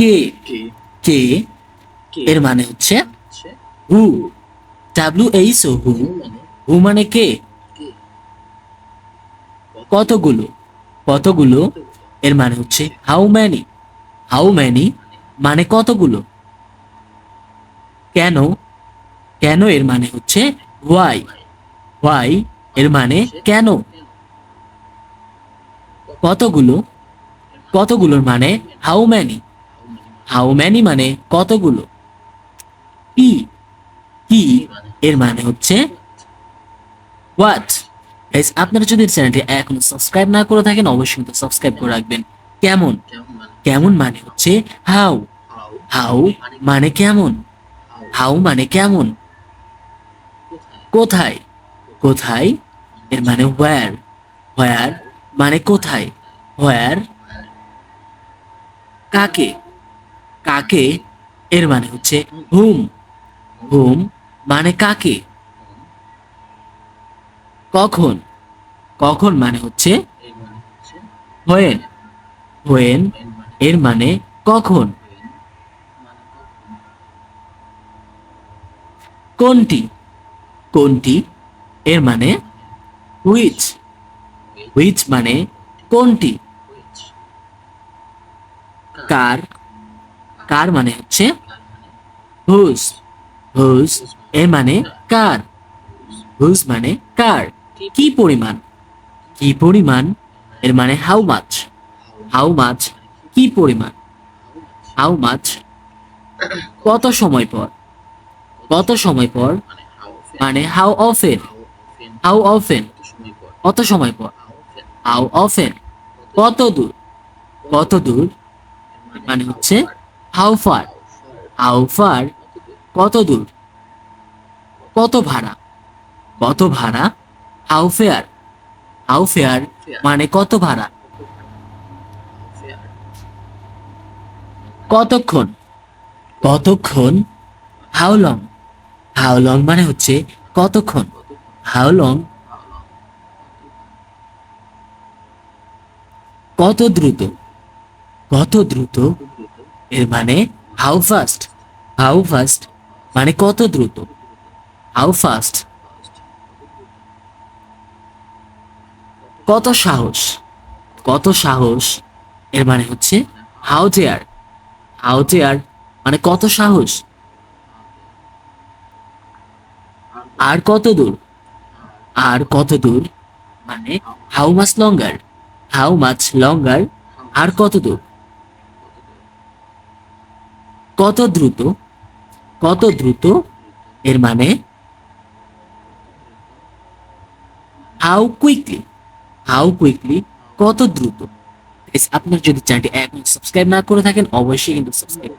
কে? কে? এর মানে হচ্ছে হু ডাব্লিউ এইচ ও হু হু মানে কে? কে? কতগুলো? কতগুলো? এর মানে হচ্ছে হাউ ম্যানি হাউ ম্যানি মানে কতগুলো? কেন? কেন এর মানে হচ্ছে হোয়াই হোয়াই এর মানে কেন? কতগুলো? কতগুলোর মানে হাউ ম্যানি হাউ ম্যানি মানে কতগুলো? কি কি এর মানে হচ্ছে হোয়াট গাইস আপনারা যদি চ্যানেলটি এখনও সাবস্ক্রাইব না করে থাকেন, অবশ্যই কিন্তু সাবস্ক্রাইব করে রাখবেন। কেমন? কেমন মানে হচ্ছে হাউ হাউ মানে কেমন? হাউ মানে কেমন? কোথায়? কোথায় এর মানে হোয়ার হোয়ার মানে কোথায়? হোয়ার কাকে? কাকে? এর মানে হচ্ছে হুম। হুম মানে কাকে? কখন? কখন মানে হচ্ছে হোয়েন হোয়েন এর মানে কখন? কোনটি? কোনটি? এর মানে হুইচ হুইচ মানে কোনটি? কার? কার মানে হচ্ছে? হুজ হুজ এর মানে কার? হুজ মানে কার? কি পরিমাণ? কি পরিমাণ? এর মানে হাউ মাছ হাউ মাছ কি পরিমাণ? হাউ মাছ কত সময় পর? কত সময় পর? মানে হাউ অফেন হাউ অফেন কত সময় পর? হাউ অফেন কত দূর? কত দূর? মানে হচ্ছে হাউ ফার হাউ ফার কত দূর? কত ভাড়া? কত ভাড়া? হাউ ফেয়ার হাউ ফেয়ার মানে কত ভাড়া? কতক্ষণ? কতক্ষণ? How long. হাউ লং মানে হচ্ছে কতক্ষণ? How long. কত দ্রুত? কত দ্রুত? এর মানে হাউ ফাস্ট হাউ ফাস্ট মানে কত দ্রুত? হাউ ফাস্ট কত সাহস? কত সাহস? এর মানে হচ্ছে হাউ চেয়ার হাউ চেয়ার মানে কত সাহস? আর কত দূর? আর কত দূর মানে how much longer how much লঙ্গার আর কত দূর? কত দ্রুত? কত দ্রুত? এর মানে হাউ কুইকলি হাউ কুইকলি কত দ্রুত? আপনার যদি চ্যানেলটি এখন সাবস্ক্রাইব না করে থাকেন, অবশ্যই কিন্তু সাবস্ক্রাইব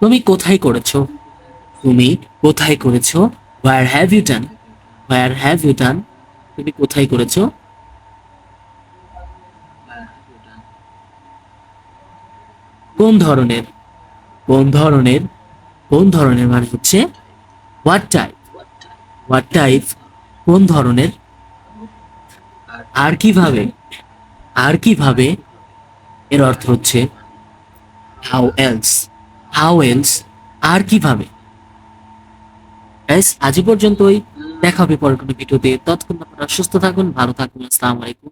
তুমি কোথায় করেছ? তুমি কোথায় করেছ? Where have you done where have you done তুমি কোথায় করেছ? কোন ধরনের? কোন ধরনের কোন ধরনের মানে হচ্ছে হোয়াট টাইপ হোয়াট টাইপ কোন ধরনের? আর কীভাবে আর কীভাবে এর অর্থ হচ্ছে হাউ এলস হাউ এলস আর কীভাবে? আজ পর্যন্তই। দেখা হবে পরের কোনো ভিডিওতে। ততক্ষণ আপনারা সুস্থ থাকুন, ভালো থাকুন। আসসালামু আলাইকুম।